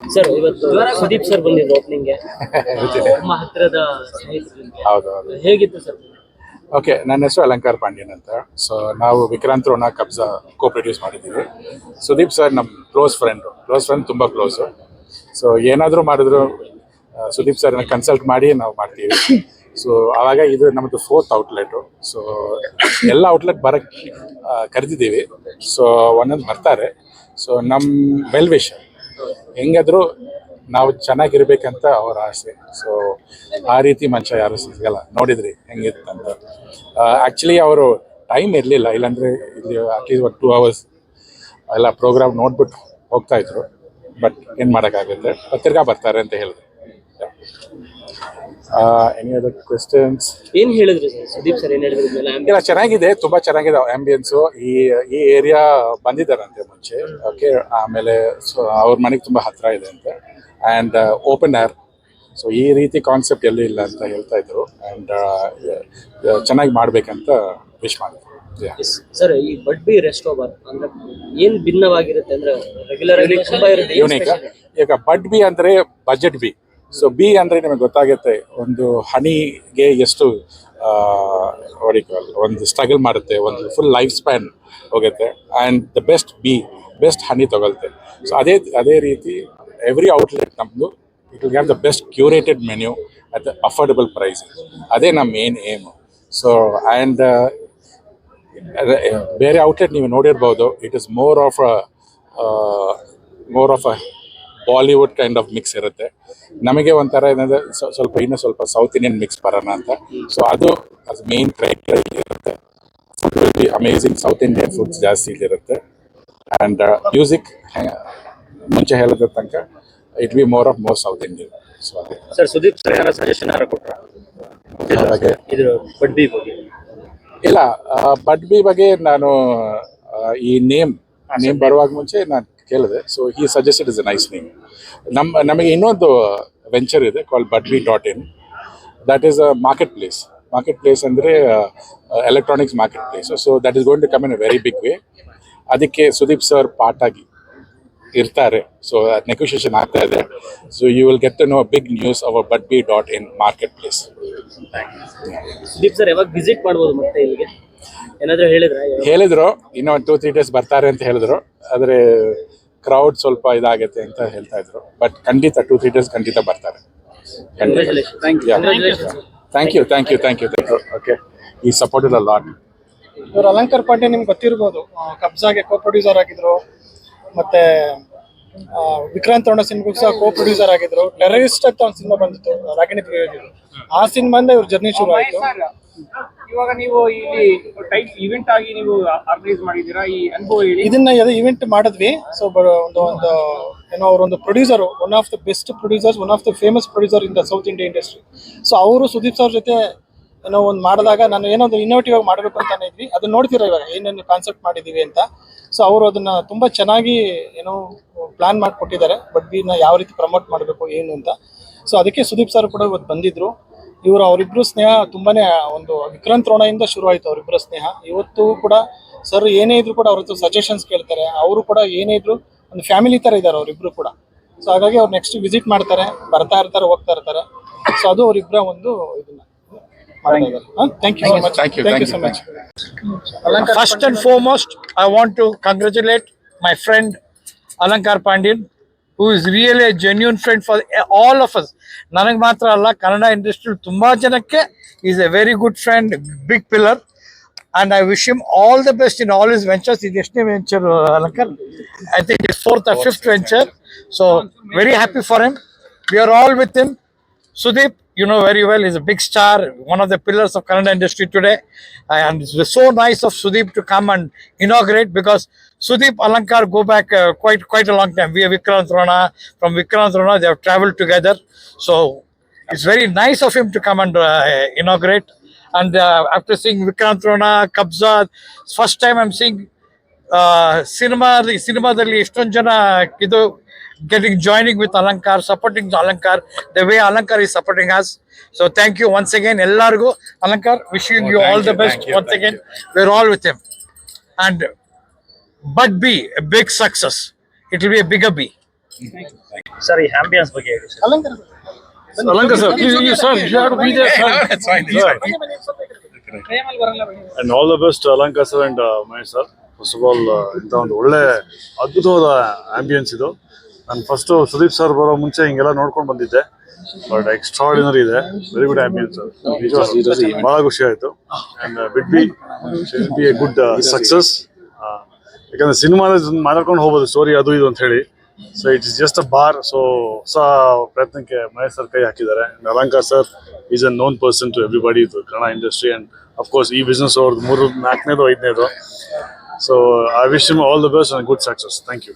Sir ಇವತ್ತು Sudeep sir ಬಂದಿದ್ರು ಓಪನಿಂಗ್ಗೆ ನಮ್ಮ ಹತ್ತಿರದ ಹೌದು ಹೇಗಿತ್ತು ಸರ್ ಓಕೆ ನನ್ನ ಹೆಸರು ಅಲಂಕಾರ್ ಪಾಂಡ್ಯನ್ ಅಂತ. ಸೊ ನಾವು ವಿಕ್ರಾಂತ್ ರೋಣ ಕಬ್ಜಾ ಕೋ ಪ್ರೊಡ್ಯೂಸ್ ಮಾಡಿದ್ದೀವಿ. ಸುದೀಪ್ ಸರ್ ನಮ್ಮ ಕ್ಲೋಸ್ ಫ್ರೆಂಡು ಕ್ಲೋಸ್ ಫ್ರೆಂಡ್ ತುಂಬ ಕ್ಲೋಸು ಸೊ ಏನಾದರೂ ಮಾಡಿದ್ರು ಸುದೀಪ್ ಸರ್ನ ಕನ್ಸಲ್ಟ್ ಮಾಡಿ ನಾವು ಮಾಡ್ತೀವಿ. ಸೊ ಆವಾಗ ಇದು ನಮ್ಮದು ಫೋರ್ತ್ ಔಟ್ಲೆಟು ಸೊ ಎಲ್ಲ ಔಟ್ಲೆಟ್ ಬರಕ್ಕೆ ಕರೆದಿದ್ದೀವಿ. ಸೊ ಒಂದೊಂದು ಬರ್ತಾರೆ. ಸೊ ನಮ್ಮ ವೆಲ್ ವಿಶ್ ಹೆಂಗಾದರೂ ನಾವು ಚೆನ್ನಾಗಿರ್ಬೇಕಂತ ಅವ್ರ ಆಸೆ. ಸೊ ಆ ರೀತಿ ಮನುಷ್ಯ ಯಾರು ಸಿಗಲ್ಲ. ನೋಡಿದ್ರಿ ಹೆಂಗಿತ್ತಂತ. ಆ್ಯಕ್ಚುಲಿ ಅವರು ಟೈಮ್ ಇರಲಿಲ್ಲ. ಇಲ್ಲಾಂದ್ರೆ ಇಲ್ಲಿ ಅಟ್ಲೀಸ್ಟ್ ಒಂದು ಟೂ ಅವರ್ಸ್ ಎಲ್ಲ ಪ್ರೋಗ್ರಾಮ್ ನೋಡ್ಬಿಟ್ಟು ಹೋಗ್ತಾ ಇದ್ರು. ಬಟ್ ಏನು ಮಾಡೋಕ್ಕಾಗುತ್ತೆ? ಪತ್ರಿಕಾ ಬರ್ತಾರೆ ಅಂತ ಹೇಳಿದ್ರು. ಎನಿ ಅದರ್ ಕ್ವೆಶನ್ಸ್ ಏನ್ ಹೇಳಿದ್ರು ಸರ್? ಸುದೀಪ್ ಸರ್ ಏನ್ ಹೇಳಿದ್ರು ಇಲ್ಲ ಚೆನ್ನಾಗಿದೆ ತುಂಬಾ ಚೆನ್ನಾಗಿದೆ ಆಂಬಿಯನ್ಸು ಈ ಈ ಏರಿಯಾ ಬಂದಿದ್ದಾರಂತೆ ಮುಂಚೆ. ಓಕೆ ಆಮೇಲೆ ಸೊ ಅವ್ರ ಮನೆಗೆ ತುಂಬಾ ಹತ್ರ ಇದೆ ಅಂತೆ. ಆ್ಯಂಡ್ ಓಪನ್ ಏರ್ ಸೊ ಈ ರೀತಿ ಕಾನ್ಸೆಪ್ಟ್ ಎಲ್ಲೂ ಇಲ್ಲ ಅಂತ ಹೇಳ್ತಾ ಇದ್ರು. ಆ್ಯಂಡ್ ಚೆನ್ನಾಗಿ ಮಾಡ್ಬೇಕಂತ ವಿಶ್ ಮಾಡಿದ್ರು. ಸರ್ ಈ ಬಡ್ಬಿ ರೆಸ್ಟೋಬಾರ್ ಅಂದ್ರೆ ಏನ್ ಭಿನ್ನವಾಗಿರುತ್ತೆ ಅಂದ್ರೆ ರೆಗ್ಯುಲರ್ ಆಗಿ ತುಂಬಾ ಇರುತ್ತೆ ಯುನಿಕ್? ಈಗ ಬಡ್ ಬಿ ಅಂದ್ರೆ ಬಜೆಟ್ ಬಿ ಸೊ ಬಿ ಅಂದರೆ ನಿಮಗೆ ಗೊತ್ತಾಗುತ್ತೆ, ಒಂದು ಹನಿಗೆ ಎಷ್ಟು ಒಂದು ಸ್ಟ್ರಗಲ್ ಮಾಡುತ್ತೆ, ಒಂದು ಫುಲ್ ಲೈಫ್ ಸ್ಪ್ಯಾನ್ ಹೋಗುತ್ತೆ and the best be best honey ತಗೊಳ್ತೆ so ಅದೇ ಅದೇ ರೀತಿ ಎವ್ರಿ ಔಟ್ಲೆಟ್ ನಮ್ಮದು it will have the best curated menu at the affordable price ಅದೇ ನಮ್ಮ ಮೇನ್ ಏಮು ಸೊ ಆ್ಯಂಡ್ ಬೇರೆ ಔಟ್ಲೆಟ್ ನೀವು ನೋಡಿರ್ಬೋದು it is more of more of a Bollywood kind of mix ಇರುತ್ತೆ. ನಮಗೆ ಒಂಥರ ಏನಂದ್ರೆ ಸ್ವ- ಸ್ವಲ್ಪ ಇನ್ನು ಸ್ವಲ್ಪ ಸೌತ್ ಇಂಡಿಯನ್ ಮಿಕ್ಸ್ ಬರೋಣ ಅಂತ. ಸೊ ಅದು ಅದು ಮೇನ್ ಕ್ರೈಟೀರಿಯಾ ಇರುತ್ತೆ. Food will be amazing South Indian foods ಜಾಸ್ತಿ ಇಲ್ಲಿರುತ್ತೆ ಆ್ಯಂಡ್ ಮ್ಯೂಸಿಕ್ ಮುಂಚೆ ಹೇಳಿದ ತನಕ it be more of more South Indian so sir Sudeep sir ಯಾರ ಸಜೆಷನ್ ಯಾರು ಕೊಟ್ರ? ಇಲ್ಲ ಇದ್ರ ಬಡ್ಬಿ ಬಗ್ಗೆ. ಇಲ್ಲ ಬಡ್ ಬಿ ಬಗ್ಗೆ ನಾನು ಈ ನೇಮ್ ನೇಮ್ ಬರುವಾಗ ಮುಂಚೆ ನಾನು ಕೇಳಿದೆ. ಸೊ ಈ suggested is a nice name ನಮ್ಮ ನಮಗೆ ಇನ್ನೊಂದು ವೆಂಚರ್ ಇದೆ call Budvi dot in that is a marketplace marketplace ಅಂದರೆ electronics marketplace so that is going to come in a very big way ಅದಕ್ಕೆ ಸುದೀಪ್ ಸರ್ ಪಾರ್ಟ್ ಆಗಿ ಇರ್ತಾರೆ so negotiation ಆಗ್ತಾ ಇದೆ. So you will get to know big news our but B dot in marketplace Sudeep sir ಯಾವಾಗ visit ಮಾಡ್ಬೋದು ಮತ್ತೆ ಇಲ್ಲಿಗೆ? ಏನಾದರೂ ಹೇಳಿದ್ರ? ಹೇಳಿದ್ರು. ಇನ್ನೊಂದು ಒಂದು ಟೂ ತ್ರೀ ಡೇಸ್ ಬರ್ತಾರೆ ಅಂತ ಹೇಳಿದ್ರು. ಆದರೆ ಕ್ರೌಡ್ ಸ್ವಲ್ಪ ಇದಾಗುತ್ತೆ ಅಂತ ಹೇಳ್ತಾ ಇದ್ರು. ಬಟ್ ಖಂಡಿತ ಟೂ ತ್ರೀ ಡೇಸ್ ಖಂಡಿತ. ಬರ್ತಾರೆ thank you thank you thank you thank you okay ಈ ಸಪೋರ್ಟೆಡ್ ಅ ಲಾಟ್ ಇವ್ರ ಅಲಂಕಾರ್ ಪಾಂಡೆ ನಿಮ್ಗೆ ಗೊತ್ತಿರ್ಬೋದು. ಕಬ್ಜಾಗೆ ಕೋ ಪ್ರೊಡ್ಯೂಸರ್ ಆಗಿದ್ರು. ಮತ್ತೆ ವಿಕ್ರಾಂತ್ ರೋಣ ಸಿನಿಮಾಗೂ ಸಹ ಕೋ ಪ್ರೊಡ್ಯೂಸರ್ ಆಗಿದ್ರು. ಟೆರರಿಸ್ಟ್ ಅಂತ ಒಂದು ಸಿನಿಮಾ ಬಂದಿತ್ತು ರಾಗಿಣಿ ಪ್ರಿಯೋಜಿ ಆ ಸಿನಿಮಾ ಇವ್ರ ಜರ್ನಿ ಶುರು ಆಯ್ತು. ಇವಾಗ ನೀವು ಇಲ್ಲಿ ಟೈಪ್ ಇವೆಂಟ್ ಆಗಿ ನೀವು ಆರ್ಗನೈಸ್ ಈ ಅನುಭವ ಇದನ್ನ ಯಾವುದೋ ಇವೆಂಟ್ ಮಾಡಿದ್ವಿ. ಸೊ ಒಂದು ಒಂದು, ಏನೋ ಅವರೊಂದು producer one of the best producers one of the famous producer in the South India industry so ಅವರು ಸುದೀಪ್ ಸರ್ ಜೊತೆ ಏನೋ ಒಂದು ಮಾಡಿದಾಗ ನಾನು ಏನೋ ಒಂದು ಇನ್ನೋವೇಟಿವ್ ಆಗಿ ಮಾಡಬೇಕು ಅಂತಾನೆ ಇದ್ವಿ. ಅದನ್ನ ನೋಡ್ತೀರಾ ಇವಾಗ? ಏನೇನು ಕಾನ್ಸೆಪ್ಟ್ ಮಾಡಿದೀವಿ ಅಂತ. ಸೊ ಅವರು ಅದನ್ನ ತುಂಬಾ ಚೆನ್ನಾಗಿ ಏನೋ ಪ್ಲಾನ್ ಮಾಡಿಕೊಟ್ಟಿದ್ದಾರೆ. ಬಟ್ ಇದನ್ನ ಯಾವ ರೀತಿ ಪ್ರಮೋಟ್ ಮಾಡಬೇಕು, ಏನು ಅಂತ. ಸೊ ಅದಕ್ಕೆ ಸುದೀಪ್ ಸರ್ ಕೂಡ ಇವತ್ತು ಬಂದಿದ್ರು. ಇವರು ಅವರಿಬ್ರು ಸ್ನೇಹ ತುಂಬಾನೇ ಒಂದು ವಿಕ್ರಾಂತ್ ರೋಣಯಿಂದ ಶುರು ಆಯ್ತು ಅವರಿಬ್ಬರ ಸ್ನೇಹ. ಇವತ್ತು ಕೂಡ ಸರ್ ಏನೇ ಇದ್ರು ಕೂಡ ಅವ್ರ ಹತ್ರ ಸಜೆಷನ್ಸ್ ಕೇಳ್ತಾರೆ. ಅವರು ಕೂಡ ಏನೇ ಇದ್ರು ಒಂದು ಫ್ಯಾಮಿಲಿ ತರ ಇದ್ದಾರೆ ಅವರಿಬ್ರು ಕೂಡ. ಸೊ ಹಾಗಾಗಿ ಅವ್ರು ನೆಕ್ಸ್ಟ್ ವಿಸಿಟ್ ಮಾಡ್ತಾರೆ ಬರ್ತಾ ಇರ್ತಾರೆ ಹೋಗ್ತಾ ಇರ್ತಾರೆ. ಸೊ ಅದು ಅವರಿಬ್ಬರ ಒಂದು ಇದನ್ನ thank you so much want to thank you friend so Pandyan much First and foremost, I want to congratulate my friend Alankar Pandyan, who is really a genuine friend for all of us. ನನಗೆ ಮಾತ್ರ ಅಲ್ಲ Kannada industry ತುಂಬಾ ಜನಕ್ಕೆ is a very good friend big pillar and I wish him all the best in all his ventures ಇದು ಎಷ್ಟನೇ venture Alankar I think is fourth or fifth venture so very happy for him we are all with him Sudeep, you know very well, is a big star, one of the pillars of Kannada industry today. And it's so nice of Sudeep to come and inaugurate because Sudeep Alankar go back uh, quite quite a long time. We are Vikrant Rana. From Vikrant Rana, they have traveled together. So it's very nice of him to come and uh, inaugurate. And uh, after seeing Vikrant Rana, Kabza, first time I'm seeing cinema ಸಿನಿಮಾದಲ್ಲಿ ಎಷ್ಟೊಂದು ಜನ ಇದು getting joining with Alankar supporting Alankar the way Alankar is supporting us so thank you once again ಎಲ್ಲರಿಗೂ Alankar wishing you all the you, best you, once again again where all with him and but be big success it will be a big B sir ಈ ambience ಬಗ್ಗೆ ಹೇಳಿ sir Alankar sir. Sir, please, you, sir, you have sir be there, sir. ಪ್ರೇಮಲ್ಲಿ ಬರಲ್ಲ ಬನ್ನಿ. And all the best Alanka sir and uh, Mahesh sir. First of all ಇಂಥ ಒಂದು ಒಳ್ಳೆ ಅದ್ಭುತವಾದ ಆಂಬಿಯನ್ಸ್ ಇದು. ನಾನು ಫಸ್ಟು ಸುದೀಪ್ ಸರ್ ಬರೋ ಮುಂಚೆ ಹಿಂಗೆಲ್ಲ ನೋಡ್ಕೊಂಡು ಬಂದಿದ್ದೆ. ಬಟ್ ಎಕ್ಸ್ಟ್ರಾಡಿನರಿ ಇದೆ. ವೆರಿ ಗುಡ್ ಆಂಬಿಯನ್ಸ್ ಬಹಳ ಖುಷಿ ಆಯಿತು. And but be be a good success ಯಾಕಂದ್ರೆ ಸಿನಿಮಾ ಮಾತಾಡ್ಕೊಂಡು ಹೋಗ್ಬೋದು ಸ್ಟೋರಿ ಅದು ಇದು ಅಂತ ಹೇಳಿ. So it is just a bar so ಹೊಸ ಪ್ರಯತ್ನಕ್ಕೆ ಮಹೇಶ್ ಸರ್ ಕೈ ಹಾಕಿದ್ದಾರೆ. Alankar sir is a known person to everybody Kannada industry and of course ಈ ಬಿಸ್ನೆಸ್ ಅವ್ರದ್ದು ಮೂರು, ನಾಲ್ಕನೇದು, ಐದನೇದು. So I wish all the best and good success thank you